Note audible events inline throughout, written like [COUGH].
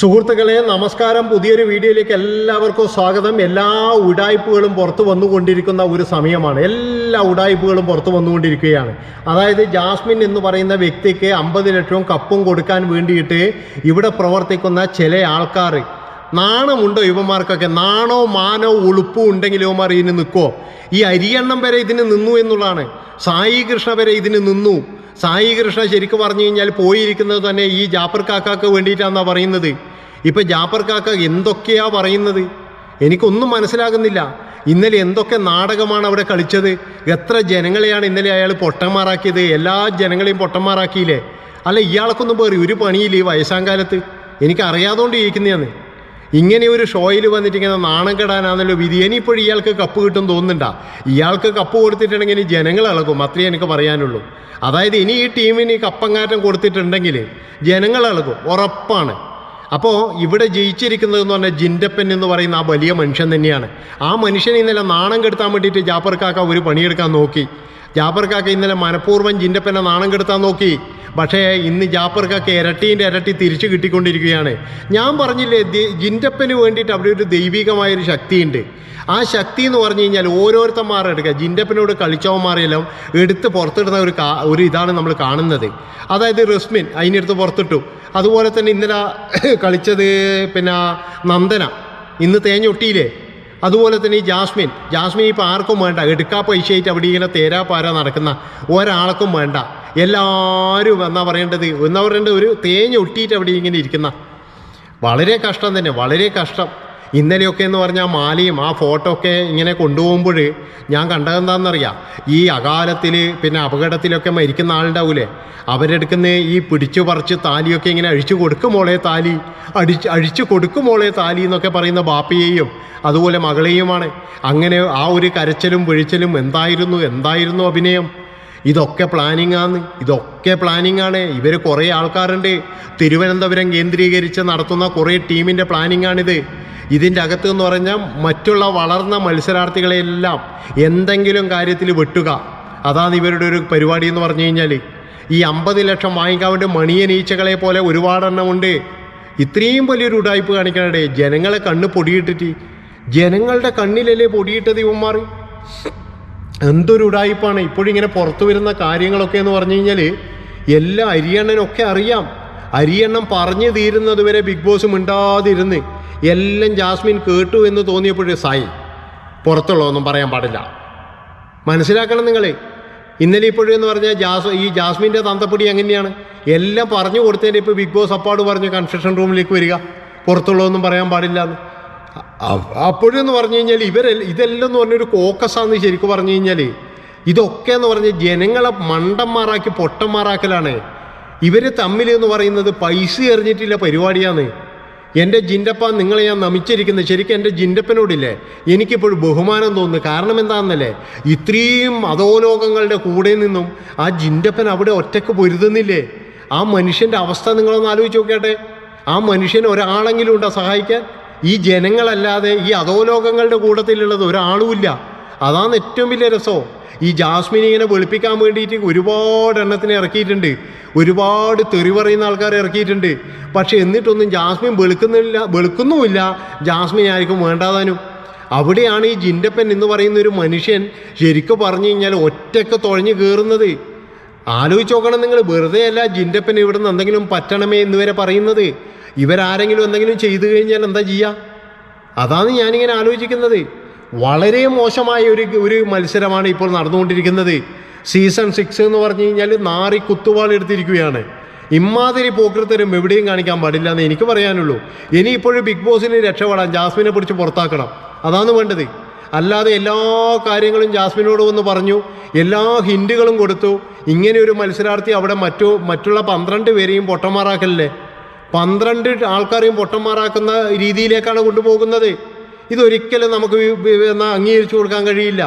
സുഹൃത്തുക്കളെ നമസ്കാരം. പുതിയൊരു വീഡിയോയിലേക്ക് എല്ലാവർക്കും സ്വാഗതം. എല്ലാ ഉടായ്പകളും പുറത്തു വന്നുകൊണ്ടിരിക്കുന്ന ഒരു സമയമാണ്. എല്ലാ ഉടായ്പകളും പുറത്തു വന്നുകൊണ്ടിരിക്കുകയാണ്. അതായത് ജാസ്മിൻ എന്ന് പറയുന്ന വ്യക്തിക്ക് അമ്പത് ലക്ഷവും കപ്പും കൊടുക്കാൻ വേണ്ടിയിട്ട് ഇവിടെ പ്രവർത്തിക്കുന്ന ചില ആൾക്കാർ നാണമുണ്ടോ ഇവന്മാർക്കൊക്കെ? നാണോ മാനോ ഉളുപ്പോ ഉണ്ടെങ്കിൽ ഇവന്മാർ ഇതിന് നിൽക്കുമോ ഈ അരിയണ്ണം വരെ ഇതിന് നിന്നു എന്നുള്ളതാണ്. സായി കൃഷ്ണ വരെ ഇതിന് നിന്നു. സായി കൃഷ്ണ ശരിക്കും പറഞ്ഞു കഴിഞ്ഞാൽ പോയിരിക്കുന്നത് തന്നെ ഈ ജാഫർ കാക്കാക്ക് വേണ്ടിയിട്ടാണെന്നാണ് പറയുന്നത്. ഇപ്പം ജാഫർ കാക്ക എന്തൊക്കെയാ പറയുന്നത്? എനിക്കൊന്നും മനസ്സിലാകുന്നില്ല. ഇന്നലെ എന്തൊക്കെ നാടകമാണ് അവിടെ കളിച്ചത്? എത്ര ജനങ്ങളെയാണ് ഇന്നലെ അയാൾ പൊട്ടന്മാരാക്കിയത്? എല്ലാ ജനങ്ങളെയും പൊട്ടന്മാരാക്കിയില്ലേ? അല്ല ഇയാൾക്കൊന്നും പേറി ഒരു പണിയില്ല ഈ വയസ്സാം കാലത്ത്? എനിക്ക് അറിയാതുകൊണ്ട് ഇരിക്കുന്നതാണ് ഇങ്ങനെ ഒരു ഷോയിൽ വന്നിട്ട് ഇങ്ങനെ നാണം കെടാനാണല്ലോ വിധി. ഇനിയിപ്പോൾ ഇയാൾക്ക് കപ്പ് കിട്ടും തോന്നുന്നുണ്ടാ. ഇയാൾക്ക് കപ്പ് കൊടുത്തിട്ടുണ്ടെങ്കിൽ ഇനി ജനങ്ങൾ ഇളകും. അത്രയേ എനിക്ക് പറയാനുള്ളൂ. അതായത് ഇനി ഈ ടീമിന് കപ്പങ്ങാറ്റം കൊടുത്തിട്ടുണ്ടെങ്കിൽ ജനങ്ങൾ ഇളകും. ഉറപ്പാണ്. അപ്പോൾ ഇവിടെ ജയിച്ചിരിക്കുന്നത് എന്ന് പറഞ്ഞാൽ ജിൻഡപ്പൻ എന്ന് പറയുന്ന ആ വലിയ മനുഷ്യൻ തന്നെയാണ്. ആ മനുഷ്യനെ ഇന്നലെ നാണം കെടുത്താൻ വേണ്ടിയിട്ട് ജാഫർ കാക്ക ഒരു പണിയെടുക്കാൻ നോക്കി. ജാഫർ കാക്ക ഇന്നലെ മനഃപൂർവം ജിന്റെപ്പനെ നാണം കെടുത്താൻ നോക്കി. പക്ഷേ ഇന്ന് ജാഫർ കാക്ക ഇരട്ടീന്റെ ഇരട്ടി തിരിച്ചു കിട്ടിക്കൊണ്ടിരിക്കുകയാണ്. ഞാൻ പറഞ്ഞില്ലേ ജിന്റെപ്പന് വേണ്ടിയിട്ട് അവിടെ ഒരു ദൈവികമായൊരു ശക്തിയുണ്ട്. ആ ശക്തി എന്ന് പറഞ്ഞു കഴിഞ്ഞാൽ ഓരോരുത്തന്മാരെ എടുക്കുക ജിൻഡപ്പനോട് കളിച്ചവന്മാരെല്ലാം എടുത്ത് പുറത്തിടുന്ന ഒരു ഒരു ഇതാണ് നമ്മൾ കാണുന്നത്. അതായത് റസ്മിൻ അതിനെടുത്ത് പുറത്തിട്ടു. അതുപോലെ തന്നെ ഇന്നലെ [COUGHS] കളിച്ചത് പിന്നെ നന്ദന. ഇന്ന് തേഞ്ഞൊട്ടിയില്ലേ? അതുപോലെ തന്നെ ഈ ജാസ്മിൻ. ജാസ്മിൻ ഇപ്പോൾ ആർക്കും വേണ്ട. എടുക്കാ പൈസയായിട്ട് അവിടെ ഇങ്ങനെ തേരാ പാര നടക്കുന്ന ഒരാൾക്കും വേണ്ട. എല്ലാവരും എന്നാ പറയേണ്ടത്? എന്നാ പറയേണ്ടത്? ഒരു തേഞ്ഞൊട്ടിയിട്ട് അവിടെ ഇങ്ങനെ ഇരിക്കുന്ന. വളരെ കഷ്ടം തന്നെ. വളരെ കഷ്ടം. ഇന്നലെയൊക്കെ എന്ന് പറഞ്ഞാൽ മാലയും ആ ഫോട്ടോ ഒക്കെ ഇങ്ങനെ കൊണ്ടുപോകുമ്പോൾ ഞാൻ കണ്ടതെന്താണെന്നറിയാം ഈ അകാലത്തിൽ പിന്നെ അപകടത്തിലൊക്കെ മരിക്കുന്ന ആളുണ്ടാവൂലേ? അവരെടുക്കുന്ന ഈ പിടിച്ചു പറിച്ച് താലിയൊക്കെ ഇങ്ങനെ അഴിച്ചു കൊടുക്കുമോളെ താലി. അടിച്ച് അഴിച്ചു കൊടുക്കുമോളെ താലി എന്നൊക്കെ പറയുന്ന ബാപ്പയെയും അതുപോലെ മകളെയുമാണ്. അങ്ങനെ ആ ഒരു കരച്ചലും പിഴിച്ചലും എന്തായിരുന്നു? എന്തായിരുന്നു അഭിനയം? ഇതൊക്കെ പ്ലാനിങ് ആണ് ഇതൊക്കെ പ്ലാനിങ് ആണ്. ഇവർ കുറേ ആൾക്കാരുണ്ട്. തിരുവനന്തപുരം കേന്ദ്രീകരിച്ച് നടത്തുന്ന കുറേ ടീമിന്റെ പ്ലാനിങ് ആണിത്. ഇതിന്റെ അകത്ത് എന്ന് പറഞ്ഞാൽ മറ്റുള്ള വളർന്ന മത്സരാർത്ഥികളെല്ലാം എന്തെങ്കിലും കാര്യത്തിൽ വെട്ടുക. അതാണ് ഇവരുടെ ഒരു പരിപാടി എന്ന് പറഞ്ഞു കഴിഞ്ഞാൽ ഈ അമ്പത് ലക്ഷം വാങ്ങിക്കാൻ വേണ്ടി മണിയനീച്ചകളെ പോലെ ഒരുപാടെണ്ണമുണ്ട് ഇത്രയും വലിയൊരു ഉടായ്പ് കാണിക്കണേ ജനങ്ങളെ കണ്ണ് പൊടിയിട്ടിട്ട്. ജനങ്ങളുടെ കണ്ണിലല്ലേ പൊടിയിട്ടത് ഇവന്മാർ എന്തൊരു ഉടായിപ്പാണ്. ഇപ്പോഴിങ്ങനെ പുറത്തു വരുന്ന കാര്യങ്ങളൊക്കെ എന്ന് പറഞ്ഞു കഴിഞ്ഞാൽ എല്ലാ അരിയണ്ണനൊക്കെ അറിയാം. അരിയണ്ണം പറഞ്ഞു തീരുന്നത് വരെ ബിഗ് ബോസ് മിണ്ടാതിരുന്ന് എല്ലാം ജാസ്മിൻ കേട്ടു എന്ന് തോന്നിയപ്പോഴേ സായി. പുറത്തുള്ളതൊന്നും പറയാൻ പാടില്ല. മനസ്സിലാക്കണം നിങ്ങൾ ഇന്നലെ ഇപ്പോഴും എന്ന് പറഞ്ഞാൽ ജാസ് ഈ ജാസ്മിന്റെ തന്തപ്പൊടി എങ്ങനെയാണ്? എല്ലാം പറഞ്ഞു കൊടുത്തതിന്റെ ഇപ്പോൾ ബിഗ് ബോസ് അപ്പാട് പറഞ്ഞു കൺസ്ട്രക്ഷൻ റൂമിലേക്ക് വരിക. പുറത്തുള്ളതൊന്നും പറയാൻ പാടില്ല എന്ന് അപ്പോഴെന്ന് പറഞ്ഞു കഴിഞ്ഞാൽ ഇവരെ ഇതെല്ലാം എന്ന് പറഞ്ഞൊരു കോക്കസാന്ന് ശരിക്കും പറഞ്ഞു കഴിഞ്ഞാൽ ഇതൊക്കെ എന്ന് പറഞ്ഞ ജനങ്ങളെ മണ്ടന്മാരാക്കി പൊട്ടന്മാരാക്കലാണ്. ഇവർ തമ്മിൽ എന്ന് പറയുന്നത് പൈസ എറിഞ്ഞിട്ടില്ല പരിപാടിയാണ്. എന്റെ ജിൻഡപ്പ നിങ്ങളെ ഞാൻ നമിച്ചിരിക്കുന്നത് ശരിക്കും എന്റെ ജിൻഡപ്പനോടില്ലേ? എനിക്കിപ്പോഴും ബഹുമാനം തോന്നുന്നു. കാരണം എന്താണെന്നല്ലേ ഇത്രയും അധോലോകങ്ങളുടെ കൂടെ നിന്നും ആ ജിൻഡപ്പൻ അവിടെ ഒറ്റയ്ക്ക് പൊരുതുന്നില്ലേ? ആ മനുഷ്യന്റെ അവസ്ഥ നിങ്ങളൊന്ന് ആലോചിച്ച് നോക്കട്ടെ ആ മനുഷ്യൻ ഒരാളെങ്കിലും ഉണ്ടോ സഹായിക്കാൻ? ഈ ജനങ്ങളല്ലാതെ ഈ അധോലോകങ്ങളുടെ കൂട്ടത്തിലുള്ളത് ഒരാളുമില്ല. അതാണ് ഏറ്റവും വലിയ രസം. ഈ ജാസ്മിൻ ഇങ്ങനെ വെളുപ്പിക്കാൻ വേണ്ടിയിട്ട് ഒരുപാട് എണ്ണത്തിനെ ഇറക്കിയിട്ടുണ്ട്. ഒരുപാട് തെറി പറയുന്ന ആൾക്കാരെ ഇറക്കിയിട്ടുണ്ട്. പക്ഷെ എന്നിട്ടൊന്നും ജാസ്മിൻ വെളുക്കുന്നില്ല വെളുക്കുന്നുമില്ല. ജാസ്മിൻ ആർക്കും വേണ്ടാതാനും. അവിടെയാണ് ഈ ജിൻഡപ്പൻ എന്ന് പറയുന്ന ഒരു മനുഷ്യൻ ശരിക്കും പറഞ്ഞു കഴിഞ്ഞാൽ ഒറ്റയ്ക്ക് തുഴഞ്ഞു കയറുന്നത്. ആലോചിച്ച് നോക്കണം നിങ്ങൾ വെറുതെ അല്ല ജിൻഡപ്പൻ ഇവിടെ നിന്ന് എന്തെങ്കിലും പറ്റണമേ എന്ന് വരെ പറയുന്നത്. ഇവരാരെങ്കിലും എന്തെങ്കിലും ചെയ്തു കഴിഞ്ഞാൽ എന്താ ചെയ്യുക അതാണ് ഞാനിങ്ങനെ ആലോചിക്കുന്നത്. വളരെ മോശമായ ഒരു ഒരു മത്സരമാണ് ഇപ്പോൾ നടന്നുകൊണ്ടിരിക്കുന്നത്. സീസൺ സിക്സ് എന്ന് പറഞ്ഞു കഴിഞ്ഞാൽ നാറി കുത്തുവാളെടുത്തിരിക്കുകയാണ് ഇമ്മാതിരി പോക്കൃത്തരും എവിടെയും കാണിക്കാൻ പാടില്ല എന്ന് എനിക്ക് പറയാനുള്ളൂ. ഇനി ഇപ്പോഴും ബിഗ് ബോസിന് രക്ഷപ്പെടാൻ ജാസ്മിനെ പിടിച്ച് പുറത്താക്കണം. അതാണ് വേണ്ടത്. അല്ലാതെ എല്ലാ കാര്യങ്ങളും ജാസ്മിനോട് വന്ന് പറഞ്ഞു എല്ലാ ഹിൻഡുകളും കൊടുത്തു. ഇങ്ങനെ ഒരു മത്സരാർത്ഥി അവിടെ മറ്റു മറ്റുള്ള പന്ത്രണ്ട് പേരെയും പൊട്ടന്മാരാക്കല്ലേ പന്ത്രണ്ട് ആൾക്കാരെയും പൊട്ടന്മാരാക്കുന്ന രീതിയിലേക്കാണ് കൊണ്ടുപോകുന്നത്. ഇതൊരിക്കലും നമുക്ക് എന്നാ അംഗീകരിച്ചു കൊടുക്കാൻ കഴിയില്ല.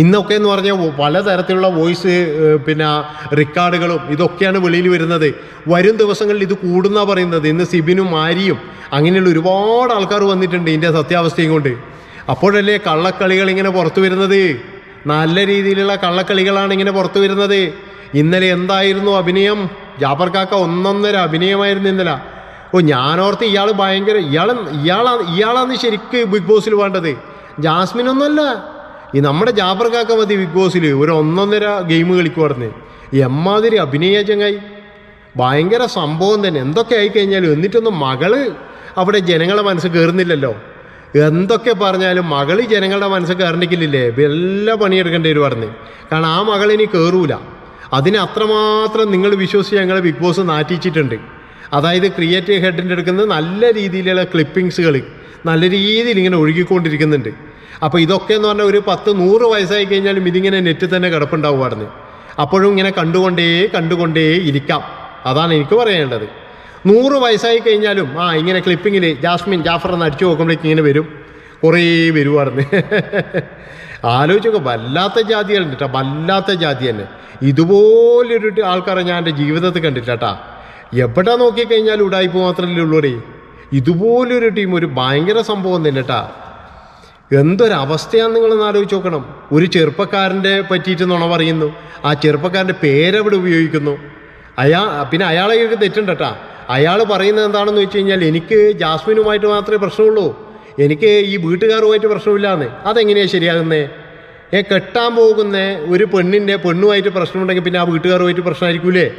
ഇന്നൊക്കെ എന്ന് പറഞ്ഞാൽ പലതരത്തിലുള്ള വോയിസ് പിന്നെ റെക്കോർഡുകളും ഇതൊക്കെയാണ് വെളിയിൽ വരുന്നത്. വരും ദിവസങ്ങളിൽ ഇത് കൂടുന്ന പറയുന്നത്. ഇന്ന് സിബിനും ആരിയും അങ്ങനെയുള്ള ഒരുപാട് ആൾക്കാർ വന്നിട്ടുണ്ട് ഇതിന്റെ സത്യാവസ്ഥയും കൊണ്ട്. അപ്പോഴല്ലേ കള്ളക്കളികൾ ഇങ്ങനെ പുറത്തു വരുന്നത്? നല്ല രീതിയിലുള്ള കള്ളക്കളികളാണ് ഇങ്ങനെ പുറത്തു വരുന്നത്. ഇന്നലെ എന്തായിരുന്നു അഭിനയം? ജാഫർ കാക്ക ഒന്നൊന്നര അഭിനയമായിരുന്നു ഇന്നലെ. ഓ ഞാനോർത്ത് ഇയാൾ ഭയങ്കര ഇയാൾ ഇയാളാ ഇയാളാന്ന് ശരിക്ക് ബിഗ് ബോസിൽ വേണ്ടത്. ജാസ്മിൻ ഒന്നുമല്ല ഈ നമ്മുടെ ജാഫർ കാക്ക മതി ബിഗ് ബോസിൽ ഒരു ഒന്നൊന്നര ഗെയിം കളിക്കുവാർന്ന് എമ്മാതിരി അഭിനയ ചങ്ങായി. ഭയങ്കര സംഭവം തന്നെ. എന്തൊക്കെ ആയിക്കഴിഞ്ഞാലും എന്നിട്ടൊന്നും മകൾ അവിടെ ജനങ്ങളെ മനസ്സ് കയറുന്നില്ലല്ലോ എന്തൊക്കെ പറഞ്ഞാലും മകൾ ജനങ്ങളുടെ മനസ്സ് കയറണിക്കില്ലേ എല്ലാ പണിയെടുക്കേണ്ടി വരും പറഞ്ഞ് കാരണം ആ മകളിനി കയറൂല അതിന് അത്രമാത്രം നിങ്ങൾ വിശ്വസിച്ച് ഞങ്ങളെ ബിഗ് ബോസ് നാറ്റിച്ചിട്ടുണ്ട്. അതായത് ക്രിയേറ്റീവ് ഹെഡിന്റെ എടുക്കുന്ന നല്ല രീതിയിലുള്ള ക്ലിപ്പിങ്സുകൾ നല്ല രീതിയിൽ ഇങ്ങനെ ഒഴുകിക്കൊണ്ടിരിക്കുന്നുണ്ട്. അപ്പോൾ ഇതൊക്കെ എന്ന് പറഞ്ഞാൽ ഒരു പത്ത് നൂറ് വയസ്സായി കഴിഞ്ഞാലും ഇതിങ്ങനെ നെറ്റിൽ തന്നെ കിടപ്പുണ്ടാവുമായിരുന്നു അപ്പോഴും ഇങ്ങനെ കണ്ടുകൊണ്ടേ കണ്ടുകൊണ്ടേ ഇരിക്കാം. അതാണ് എനിക്ക് പറയേണ്ടത് നൂറ് വയസ്സായി കഴിഞ്ഞാലും ആ ഇങ്ങനെ ക്ലിപ്പിങ്ങിൽ ജാസ്മിൻ ജാഫർ എന്ന് അടിച്ചു നോക്കുമ്പോഴേക്ക് ഇങ്ങനെ വരും. കുറേ വരുവാർന്ന് ആലോചിച്ചൊക്കെ വല്ലാത്ത ജാതിയാണ് കേട്ടോ വല്ലാത്ത ജാതി തന്നെ. ഇതുപോലൊരു ആൾക്കാരെ ഞാൻ എന്റെ ജീവിതത്തിൽ കണ്ടില്ല കേട്ടാ എവിടെ നോക്കിക്കഴിഞ്ഞാലും ഉടായ്പ മാത്രമല്ലേ ഉള്ളൂടേ ഇതുപോലൊരു ടീം ഒരു ഭയങ്കര സംഭവം തന്നെ കേട്ടാ എന്തൊരവസ്ഥയാണെന്ന് നിങ്ങളൊന്ന് ആലോചിച്ച് നോക്കണം. ഒരു ചെറുപ്പക്കാരന്റെ പറ്റിയിട്ട് നുണ പറയുന്നു. ആ ചെറുപ്പക്കാരന്റെ പേരവിടെ ഉപയോഗിക്കുന്നു. അയാ പിന്നെ അയാളെ തെറ്റുണ്ട് കേട്ടാ അയാൾ പറയുന്നത് എന്താണെന്ന് വെച്ച് കഴിഞ്ഞാൽ എനിക്ക് ജാസ്മിനുമായിട്ട് മാത്രമേ പ്രശ്നമുള്ളൂ. എനിക്ക് ഈ വീട്ടുകാരുമായിട്ട് പ്രശ്നമില്ലാന്ന്. അതെങ്ങനെയാണ് ശരിയാകുന്നത് ഏ കെട്ടാൻ പോകുന്ന ഒരു പെണ്ണിന്റെ പെണ്ണുമായിട്ട് പ്രശ്നമുണ്ടെങ്കിൽ പിന്നെ ആ വീട്ടുകാരുമായിട്ട് പ്രശ്നമായിരിക്കൂലേ?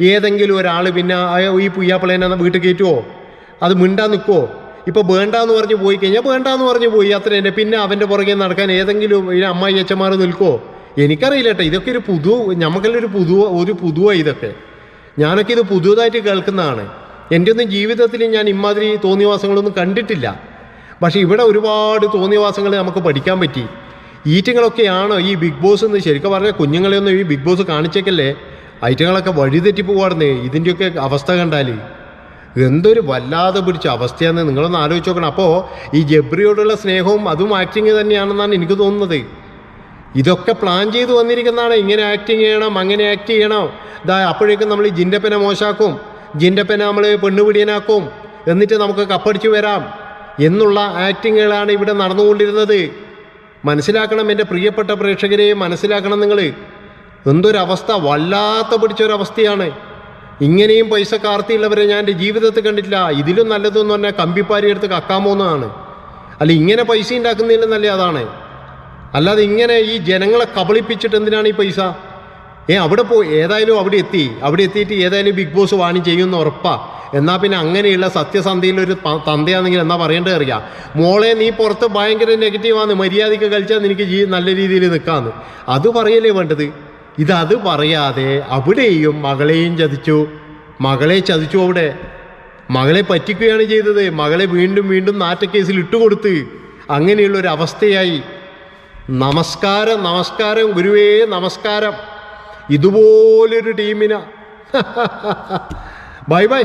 ഏതെങ്കിലും ഒരാൾ പിന്നെ ഈ പുയ്യാപ്പിളേനെ വീട്ടിൽ കയറ്റുമോ അത് മിണ്ടാൻ നിൽക്കുമോ ഇപ്പോൾ വേണ്ടാന്ന് പറഞ്ഞ് പോയി കഴിഞ്ഞാൽ വേണ്ടാന്ന് പറഞ്ഞ് പോയി അത്ര എന്റെ പിന്നെ അവന്റെ പുറകെ നടക്കാൻ ഏതെങ്കിലും ഈ അമ്മായി അച്ഛന്മാർ നിൽക്കുമോ എനിക്കറിയില്ല കേട്ടോ. ഇതൊക്കെ ഒരു പുതു നമുക്കെല്ലാം ഒരു പുതു ഒരു പുതുവ ഇതൊക്കെ. ഞാനൊക്കെ ഇത് പുതുതായിട്ട് കേൾക്കുന്നതാണ്. എന്റെ ഒന്നും ജീവിതത്തിൽ ഞാൻ ഇമാതിരി തോന്നിയവാസങ്ങളൊന്നും കണ്ടിട്ടില്ല. പക്ഷേ ഇവിടെ ഒരുപാട് തോന്നിയവാസങ്ങൾ നമുക്ക് പഠിക്കാൻ പറ്റി. ഈറ്റങ്ങളൊക്കെയാണോ ഈ ബിഗ് ബോസ് എന്ന് ശരിക്കും പറഞ്ഞാൽ കുഞ്ഞുങ്ങളെയൊന്നും ഈ ബിഗ് ബോസ് കാണിച്ചേക്കല്ലേ? ഐറ്റങ്ങളൊക്കെ വഴിതെറ്റി പോവാറുന്നേ ഇതിന്റെയൊക്കെ അവസ്ഥ കണ്ടാൽ എന്തൊരു വല്ലാതെ പിടിച്ച അവസ്ഥയാണെന്ന് നിങ്ങളൊന്ന് ആലോചിച്ച് നോക്കണം. അപ്പോൾ ഈ ജബ്രിയോടുള്ള സ്നേഹവും അതും ആക്ടിങ് തന്നെയാണെന്നാണ് എനിക്ക് തോന്നുന്നത്. ഇതൊക്കെ പ്ലാൻ ചെയ്ത് വന്നിരിക്കുന്നതാണ്. ഇങ്ങനെ ആക്ടിങ് ചെയ്യണം അങ്ങനെ ആക്ട് ചെയ്യണം. ഇതാ അപ്പോഴേക്കും നമ്മൾ ജിന്റെപ്പനെ മോശാക്കും. ജിന്റെപ്പനെ നമ്മൾ പെണ്ണുപിടിയനാക്കും. എന്നിട്ട് നമുക്ക് കപ്പടിച്ചു വരാം. എന്നുള്ള ആക്ടിങ്ങുകളാണ് ഇവിടെ നടന്നുകൊണ്ടിരുന്നത്. മനസ്സിലാക്കണം എന്റെ പ്രിയപ്പെട്ട പ്രേക്ഷകരെ മനസ്സിലാക്കണം നിങ്ങൾ എന്തൊരവസ്ഥ? വല്ലാത്ത പിടിച്ചൊരവസ്ഥയാണ്. ഇങ്ങനെയും പൈസ കാർത്തിയുള്ളവരെ ഞാൻ എന്റെ ജീവിതത്തിൽ കണ്ടിട്ടില്ല. ഇതിലും നല്ലതെന്ന് പറഞ്ഞാൽ കമ്പിപ്പാരി എടുത്ത് കക്കാമോന്നാണ് അല്ല ഇങ്ങനെ പൈസ ഉണ്ടാക്കുന്നതിലും നല്ല അതാണ്. അല്ലാതെ ഇങ്ങനെ ഈ ജനങ്ങളെ കബളിപ്പിച്ചിട്ട് എന്തിനാണ് ഈ പൈസ? ഏ അവിടെ പോയി ഏതായാലും അവിടെ എത്തി. അവിടെ എത്തിയിട്ട് ഏതായാലും ബിഗ് ബോസ് വാണി ചെയ്യുമെന്ന് ഉറപ്പാ. എന്നാൽ പിന്നെ അങ്ങനെയുള്ള സത്യസന്ധിയിൽ ഒരു തന്തയാണെങ്കിൽ എന്നാ പറയേണ്ടത് അറിയാം? മോളെ നീ പുറത്ത് ഭയങ്കര നെഗറ്റീവാണ് മര്യാദയ്ക്ക് കളിച്ചാൽ നിനക്ക് ജീ നല്ല രീതിയിൽ നിൽക്കാന്ന് അത് പറയല്ലേ വേണ്ടത്? ഇതത് പറയാതെ അവിടെയും മകളെയും ചതിച്ചു. മകളെ ചതിച്ചു അവിടെ. മകളെ പറ്റിക്കുകയാണ് ചെയ്തത്. മകളെ വീണ്ടും വീണ്ടും നാറ്റക്കേസിൽ ഇട്ടുകൊടുത്ത് അങ്ങനെയുള്ള ഒരു അവസ്ഥയായി നമസ്കാരം നമസ്കാരം ഗുരുവേ നമസ്കാരം. ഇതുപോലൊരു ടീമിന. [LAUGHS] Bye bye.